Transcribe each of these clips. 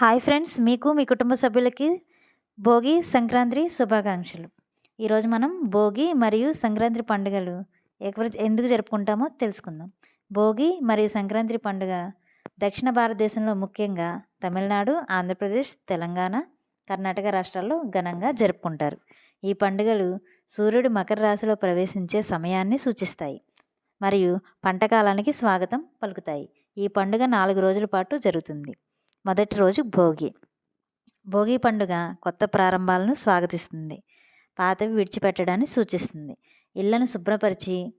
Hi friends మీకు మీ కుటుంబ సభ్యులకి భోగి సంక్రాంతి శుభాకాంక్షలు. ఈరోజు మనం భోగి మరియు సంక్రాంతి పండుగలు ఎందుకు జరుపుకుంటామో తెలుసుకుందాం. భోగి మరియు సంక్రాంతి పండుగ దక్షిణ భారతదేశంలో ముఖ్యంగా తమిళనాడు ఆంధ్రప్రదేశ్ తెలంగాణ కర్ణాటక రాష్ట్రాల్లో ఘనంగా జరుపుకుంటారు. ఈ పండుగలు సూర్యుడు మకర రాశిలో ప్రవేశించే సమయాన్ని సూచిస్తాయి మరియు పంటకాలానికి స్వాగతం పలుకుతాయి. ఈ పండుగ నాలుగు రోజుల పాటు జరుగుతుంది. మొదటి రోజు భోగి. భోగి పండుగ కొత్త ప్రారంభాలను స్వాగతిస్తుంది. పాతవి విడిచిపెట్టడాన్ని సూచిస్తుంది. ఇళ్ళను శుభ్రపరిచి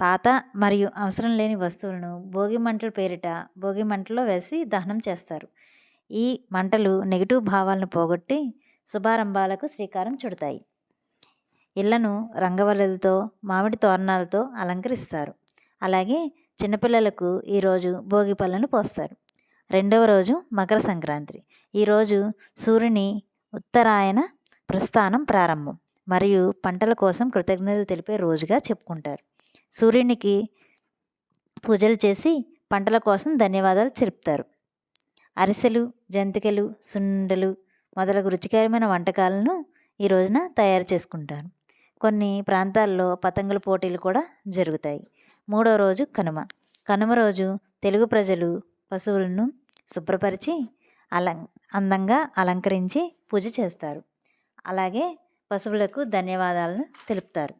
పాత మరియు అవసరం లేని వస్తువులను భోగి మంటల పేరిట భోగి మంటలో వేసి దహనం చేస్తారు. ఈ మంటలు నెగిటివ్ భావాలను పోగొట్టి శుభారంభాలకు శ్రీకారం చుడతాయి. ఇళ్ళను రంగవల్లులతో మామిడి తోరణాలతో అలంకరిస్తారు. అలాగే చిన్నపిల్లలకు ఈరోజు భోగి పళ్ళను పోస్తారు. రెండవ రోజు మకర సంక్రాంతి. ఈరోజు సూర్యుని ఉత్తరాయణ ప్రస్థానం ప్రారంభం మరియు పంటల కోసం కృతజ్ఞతలు తెలిపే రోజుగా చెప్పుకుంటారు. సూర్యునికి పూజలు చేసి పంటల కోసం ధన్యవాదాలు తెలుపుతారు అరిసెలు జంతికలు సుండలు మొదలగు రుచికరమైన వంటకాలను ఈ రోజున తయారు చేసుకుంటారు. కొన్ని ప్రాంతాల్లో పతంగుల పోటీలు కూడా జరుగుతాయి. మూడో రోజు కనుమ. కనుమ రోజు తెలుగు ప్రజలు పశువులను శుభ్రపరిచి అలం అందంగా అలంకరించి పూజ చేస్తారు. అలాగే పశువులకు ధన్యవాదాలను తెలుపుతారు.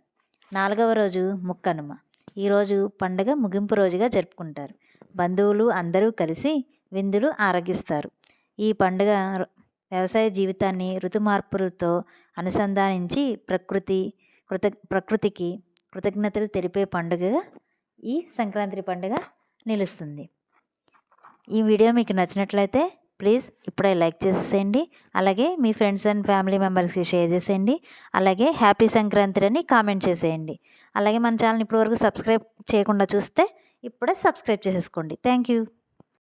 నాలుగవ రోజు ముక్కనుమ. ఈరోజు పండుగ ముగింపు రోజుగా జరుపుకుంటారు. బంధువులు అందరూ కలిసి విందులు ఆరగిస్తారు. ఈ పండుగ వ్యవసాయ జీవితాన్ని ఋతుమార్పులతో అనుసంధానించి ప్రకృతి కృత ప్రకృతికి కృతజ్ఞతలు తెలిపే పండుగగా ఈ సంక్రాంతి పండుగ నిలుస్తుంది. ఈ వీడియో మీకు నచ్చినట్లయితే ప్లీజ్ ఇప్పుడే లైక్ చేసేసేయండి. అలాగే మీ ఫ్రెండ్స్ అండ్ ఫ్యామిలీ మెంబర్స్కి షేర్ చేసేయండి. అలాగే హ్యాపీ సంక్రాంతి అని కామెంట్ చేసేయండి. అలాగే మన ఛానల్ ఇప్పటివరకు సబ్స్క్రైబ్ చేయకుండా చూస్తే ఇప్పుడే సబ్స్క్రైబ్ చేసేసుకోండి. Thank you.